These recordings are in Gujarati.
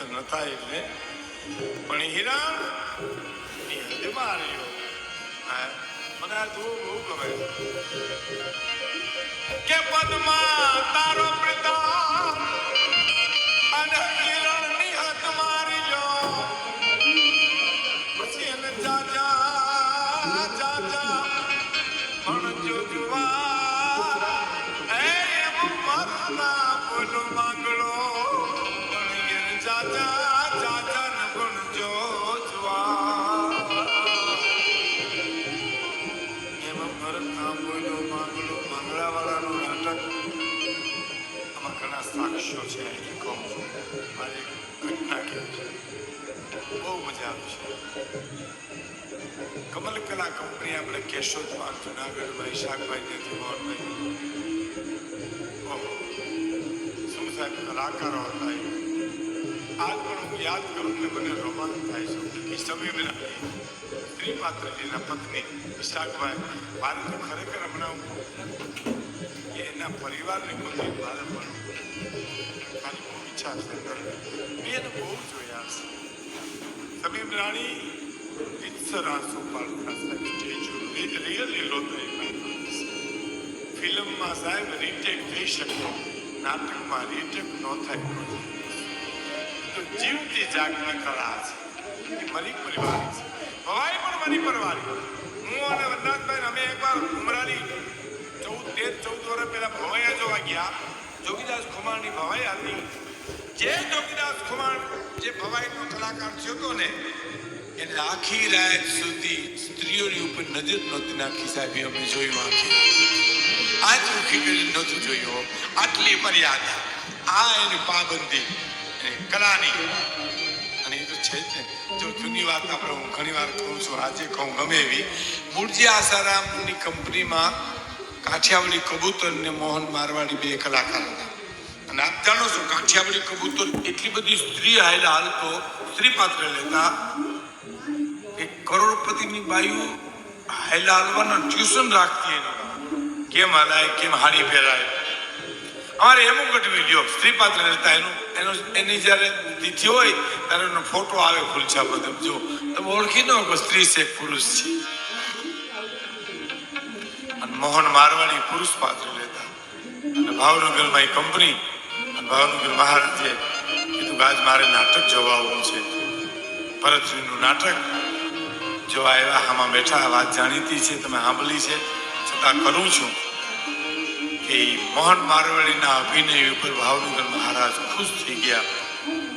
તો નતા એટલે પણ હીરા એ હદમાં રહ્યો મને આ જોવું બહુ ગમે કે પદ્મા તારો પ્રતાપ અને કિરણની હદ મારી લો પછી એને જા જાજા કમલ કલા કંપની આપણે કેશોદમાં જુનાગઢમાં ઈશાકભાઈ મોહનભાઈ ઓહો શું સાહેબ કલાકારો હતા આજ પણ હું યાદ કરું ને મને રોમાંચ થાય છે એ સમય મેં સ્ત્રી પાત્રજીના પત્ની ઈશાકભાઈ મારે તો ખરેખર હમણાં કે એના પરિવારને કોઈ મારે પણ મારી બહુ ઈચ્છા છે એને બહુ જોયા છે સમીર રાણી પાડતા સાહેબ સ્ટેજ રિયલી રોતા ફિલ્મમાં સાહેબ રીટેક થઈ શકે નાટકમાં રીટેક ન થાય તો જીવતી જાગની કળા છે એ મારી છે ભવાઈ પણ મારી પરિવારી હું અને વનરાજભાઈ અમે એકવાર ઉમરાની ચૌદ તેર ચૌદ વર્ષ પહેલા ભવાયા જોવા ગયા જોગીદાસ ખુમાણની ભવાઈ હતી જે જોગીદાસ ખુમાર જે ભવાઈનો કલાકાર થયો હતો ને એને આખી રાત સુધી સ્ત્રીઓની ઉપર નજર નહોતી નાખી સાહેબ અમે જોયું આખી. આજ મુખી કરી નહોતું જોયું આટલી મર્યાદા. આ એની પાબંદી કલાની અને એ તો છે જ ને. જો જૂની વાત આપણે હું ઘણી વાર કહું છું, આજે કહું ગમે એવી. મૂળજી આસારામની કંપનીમાં કાઠિયાવાડી કબૂતર ને મોહન મારવાડી બે કલાકાર હતા. અને આપ જાણો છો, કાઠિયાવાડી કબૂતર એટલી બધી સ્ત્રી હાલ હાલ તો સ્ત્રી પાત્ર લેતા કરોડપતિની બાયુ હાયલા ટ્યુશન રાખતી કેમ હાલાય કેમ હાડી પહેરાય અમારે એમ ગઢવી વીડિયો સ્ત્રી પાત્ર લેતા એનું, એનો, એની જ્યારે તિથિ હોય, ત્યારે એનો ફોટો આવે ખુલછા બધું જો તમે ઓળખી દો કે સ્ત્રી છે, પુરુષ છે. અને મોહન મારવાડી પુરુષ પાત્ર લેતા અને ભાવનગરમાં એ કંપની, અને ભાવનગર મહારાજે કીધું આજ મારે નાટક જવાવું છે. ભરતશ્રીનું નાટક જોવા આવ્યા આમાં બેઠા વાત જાણીતી છે, તમે સાંભળી છે, છતાં કરું છું કે મોહન મારવાડીના અભિનય ઉપર ભાવનગર મહારાજ ખુશ થઈ ગયા.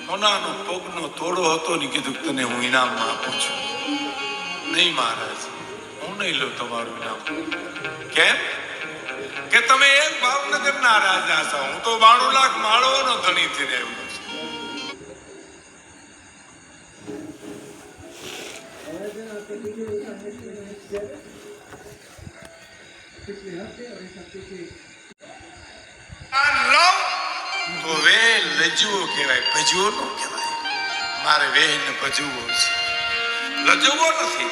મોનાનો પગનો તોડો હતો ને કીધું તને હું ઇનામમાં આપું છું. નહીં મહારાજ, હું નહીં લઉં તમારું ઇનામ. કેમ? કે તમે એક ભાવનગરના રાજા છો. હું તો બાણું લાખ માળવાનો ધણી થઈ રહ્યો છું આ લવ તો વે લજવો કહેવાય ભજવો નો કહેવાય. મારે વેહ ને ભજવો છે. લજવો નથી.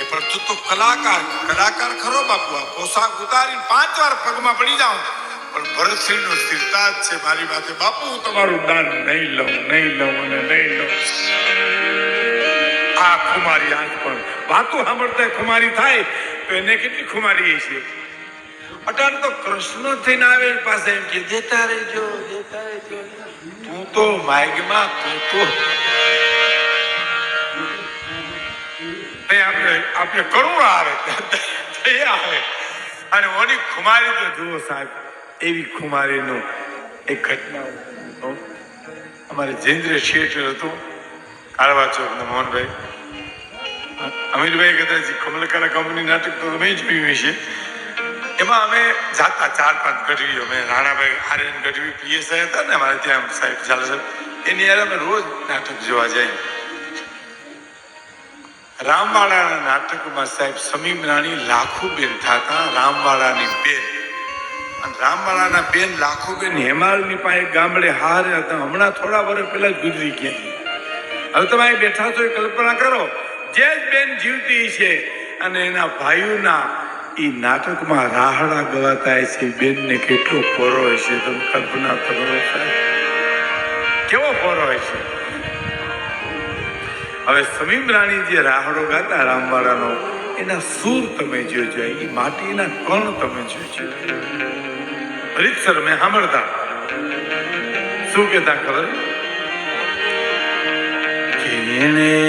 એ પણ તું તો કલાકાર કલાકાર ખરો બાપુ, આ પોશાક પાંચ વાર પગમાં પડી જાઉં. પણ ભરતસિંહ નો સ્થિરતા છે મારી માથે, બાપુ તમારું દાન નહીં લઉં નહીં લઉં અને નહીં લઉં. ખુમારી આંખ પણ વાતો સાંભળતા ખુમારી થાય, તો એને કેટલી ખુમારી છે અટાણ તો કૃષ્ણ થઈને આવે પાસે એમ કે, દેતા રહેજો દેતા રહેજો. તું તો માર્ગમાં તું તો આપણે આપણે કરુણ આવે આવે. અને ઓની ખુમારી તો જુઓ સાહેબ, એવી ખુમારીનું એક ઘટના. અમારે જેન્દ્ર શેઠ હતું, કાળવા ચોકના મોહનભાઈ. અમીરભાઈ કદાચ કમલકારા કંપની નાટક તો તમે જોયું હશે. એમાં અમે જાતા ચાર પાંચ ગઢવી અમે રાણાભાઈ આર્યન ગઢવી પીએસઆઈ હતા ને અમારે ત્યાં સાહેબ ઝાલા સાહેબ એની યાર અમે રોજ નાટક જોવા જાય. રામવાળાના નાટકમાં સાહેબ સમીમ રાણી લાખુબેન થતા રામવાળાની બેન. અને રામવાળાના બેન લાખુબેન હેમાળની પાસે ગામડે હારે હતા. હમણાં થોડા વર્ષ પહેલા ગુજરી ગયા. હવે તમે અહીં બેઠા છો એ કલ્પના કરો. જે બેન જીવતી છે અને એના ભાઈઓના એ નાટકમાં રાહડા ગવાતા છે. બેનને કેટલો ખોરો છે. તમે કલ્પના કરો કેવો પોરો છે? હવે સમીમ રાણી જે રાહડો ગાતા રામવાળાનો એના સૂર તમે જોજો. એ માટીના કણ તમે જોજો. રીતસર મેં સાંભળતા. શું કહેતા ખબર? એને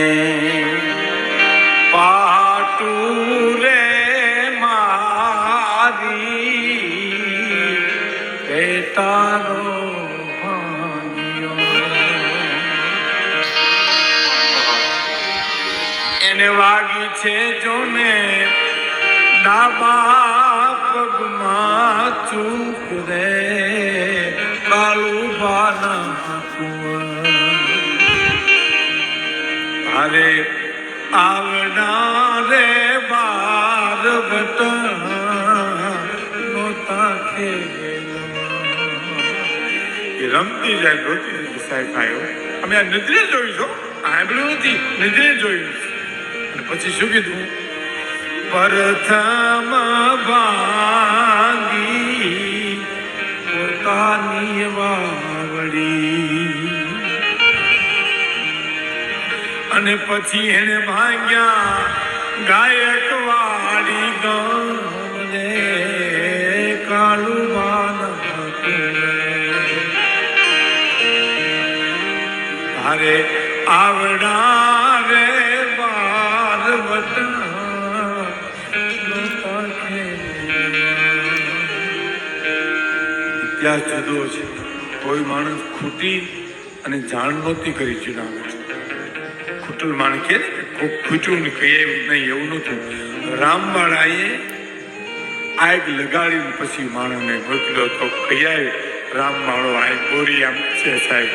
ડાબા પગમાં ચૂક રે કાળું બાના અરે આવના રે બાર બટા નોતા એ રમતી જાય જાય, સાહેબ આવ્યો અમે આ નજરે જોયું છો સાંભળ્યું નથી. નજરે જોયું પછી શું કીધું? પ્રથમ ભાંગી પોતાની વાવડી. અને પછી એને ભાંગ્યા ગાયક વાળી ગામને કાળું તારે આવડા ઇતિહાસ જુદો છે. કોઈ માણસ ખૂટી અને જાણ નહોતી કરી ચુનાવે ખૂટલ માણસ કે ખૂટ્યું ને કહીએ નહીં, એવું નહોતું. રામવાળાએ આગ લગાડીને પછી માણસને મોકલ્યો તો કહીએ રામવાળો આ ગોરી આમ છે સાહેબ.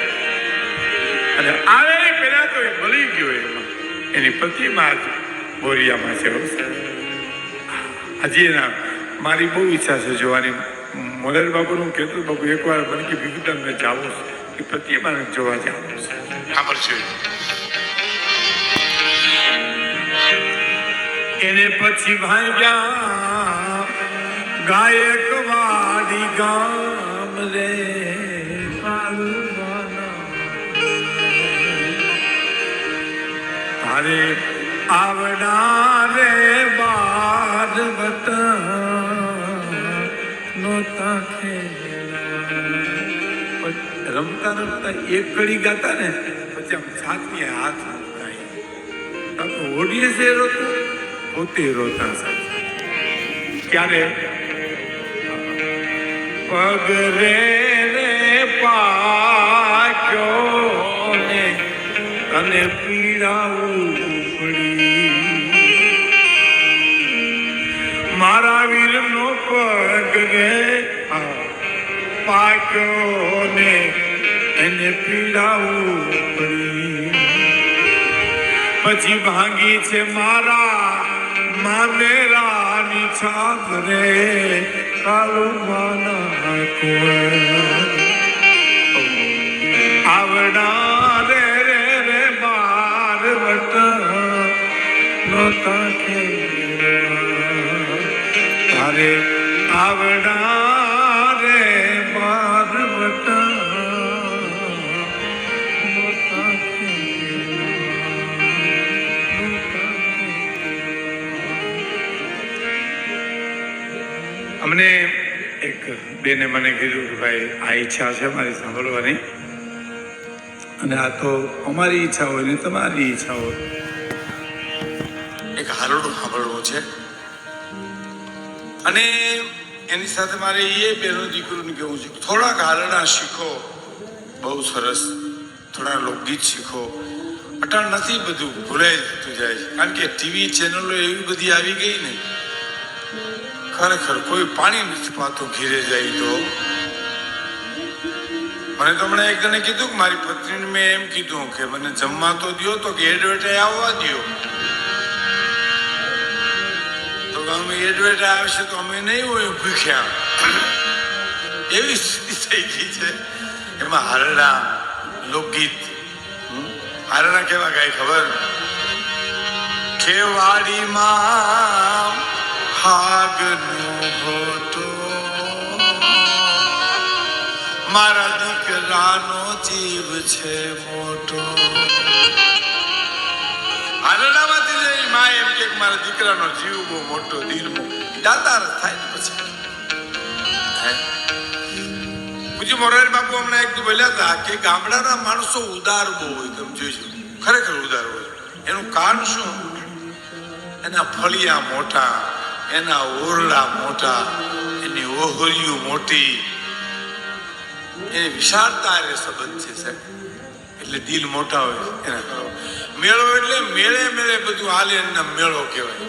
અને આવે પહેલા તો એ મળી ગયો એમાં. એની પ્રતિમા જ બોરિયામાં છે. હજી એના મારી બહુ ઈચ્છા છે જોવાની. મોરારી બાબુનું કહેતું બાબુ એકવાર મને કે ભીખુદા મેં જાવું છે એ પ્રતિમાને જોવા જવું છે સાંભળજો એને પછી ભાગ્યા ગાયક વાડી ગામ રે કાળુવાના. તારે આવડા રે બાર બતા રમતા રમતા એક કડી ગાતા ને, પછી આમ છાતીએ હાથ મૂકતા ઓડિયન્સ એ રોતું, પોતે રોતા સાથે ક્યારે? પગરે રે પાક્યો ને, તને પીડાવું પડી મારા વીરનો પગ રે પાક્યો ને એને પીડાવું પડી. પછી ભાંગી છે મારા માનેરાની છાપ રે કાળું માના આવડા રે રે રે બાર વટ નોતા કે તારે અમને એક બેને મને કીધું કે ભાઈ, આ ઈચ્છા છે મારી સાંભળવાની. અને આ તો અમારી ઈચ્છા હોય ને તમારી ઈચ્છા હોય. એક હારડો સાંભળવું છે. અને એની સાથે મારે એ બેનો દીકરીને કહેવું છે થોડાક હારડા શીખો. બહુ સરસ. થોડા લોકગીત શીખો. અટાણ નથી બધું ભૂલાઈ જતું જાય છે. કારણ કે ટીવી ચેનલો એવી બધી આવી ગઈ ને ખરેખર કોઈ પાણી નથી પાતું ઘીરે જાય તો? મને તો હમણાં એક જણે કીધું કે મારી પત્નીને મેં એમ કીધું કે મને જમવા તો દો તો કે એડવર્ટાઈ આવવા દ્યો. તો અમે એડવર્ટાઈ આવશે તો અમે નહીં હોય ભૂખ્યા. એવી સ્થિતિ થઈ ગઈ છે. એમાં હારડા લોકગીત? હારડા કેવા ગાય ખબર? ખેવાડીમાં હાગનો હોતો મારા દીકરાનો જીવ છે મોટો. આનંદામાંથી જઈ મા એમ કે મારા દીકરાનો જીવ બહુ મોટો દિલ દાતાર થાય ને પછી? પૂજ્ય મોરારી બાપુ હમણાં એક બોલ્યા હતા કે ગામડાના માણસો ઉદાર બહુ હોય, તમે જોઈશું ખરેખર ઉદાર હોય. એનું કારણ શું? એના ફળિયા મોટા. એના ઓરડા મોટા, એની ઓહરીઓ મોટી. એની વિશાળતા એ સંબંધ છે સાહેબ. એટલે દિલ મોટા હોય એના મેળો એટલે મેળે મેળે બધું હાલે એના મેળો કહેવાય.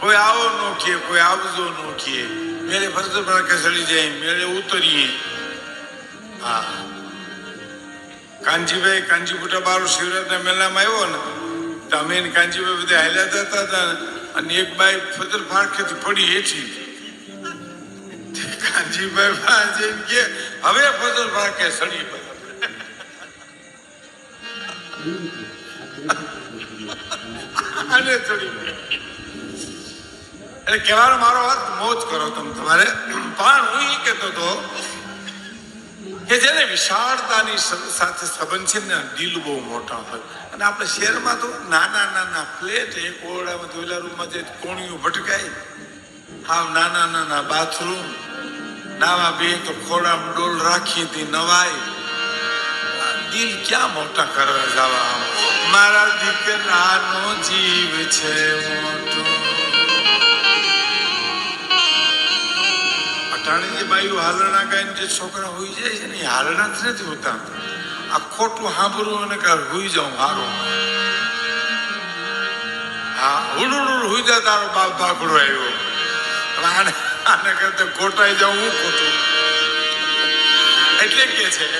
કોઈ આવો નો કહે કોઈ આવજો નો કહે મેળે ફરતો કે સડી જાય, મેળે ઉતરીએ. હા. કાનજીભાઈ, કાનજી બુટા બારો શિવરાજના મેળામાં આવ્યો ને, તો અમે ને કાનજીભાઈ બધા હાલ્યા જતા હતા ને. અને એક બાઈ ફજર ફાળકેથી પડી હેઠી. કાનજીભાઈ પાસે કે, હવે ફજર ફાળખે સડી અને એટલે કહેવાનો મારો અર્થ મોજ કરો તમે તમારે. પણ હું એ કહેતો હતો કે જેને વિશાળતાની સાથે સંબંધ છે ને ડીલ બહુ મોટા હોય. અને આપણે શહેરમાં તો નાના નાના ફ્લેટ, એક ઓરડામાં ધોયેલા રૂમમાં જે કોણીઓ ભટકાય હાવ નાના નાના બાથરૂમ, નાવા બે તો ખોડામાં ડોલ રાખી હતી નવાય. દિલ ક્યાં મોટા કરવા જવા મારા દીકરાનો જીવ છે મોટો. અટાણે જે બાયું હાલણા ગાઈને જે છોકરા હોઈ જાય છે ને એ હાલણા જ નથી હોતા આ ખોટું સાંભળવું અને કાં હોઈ જાઉં હારો હા હુડુડુડ હોઈ જાય તારો બાપ ભાગડો આવ્યો હવે આને આને કરતા ખોટાઈ જાઉં હું ખોટું એટલે કે છે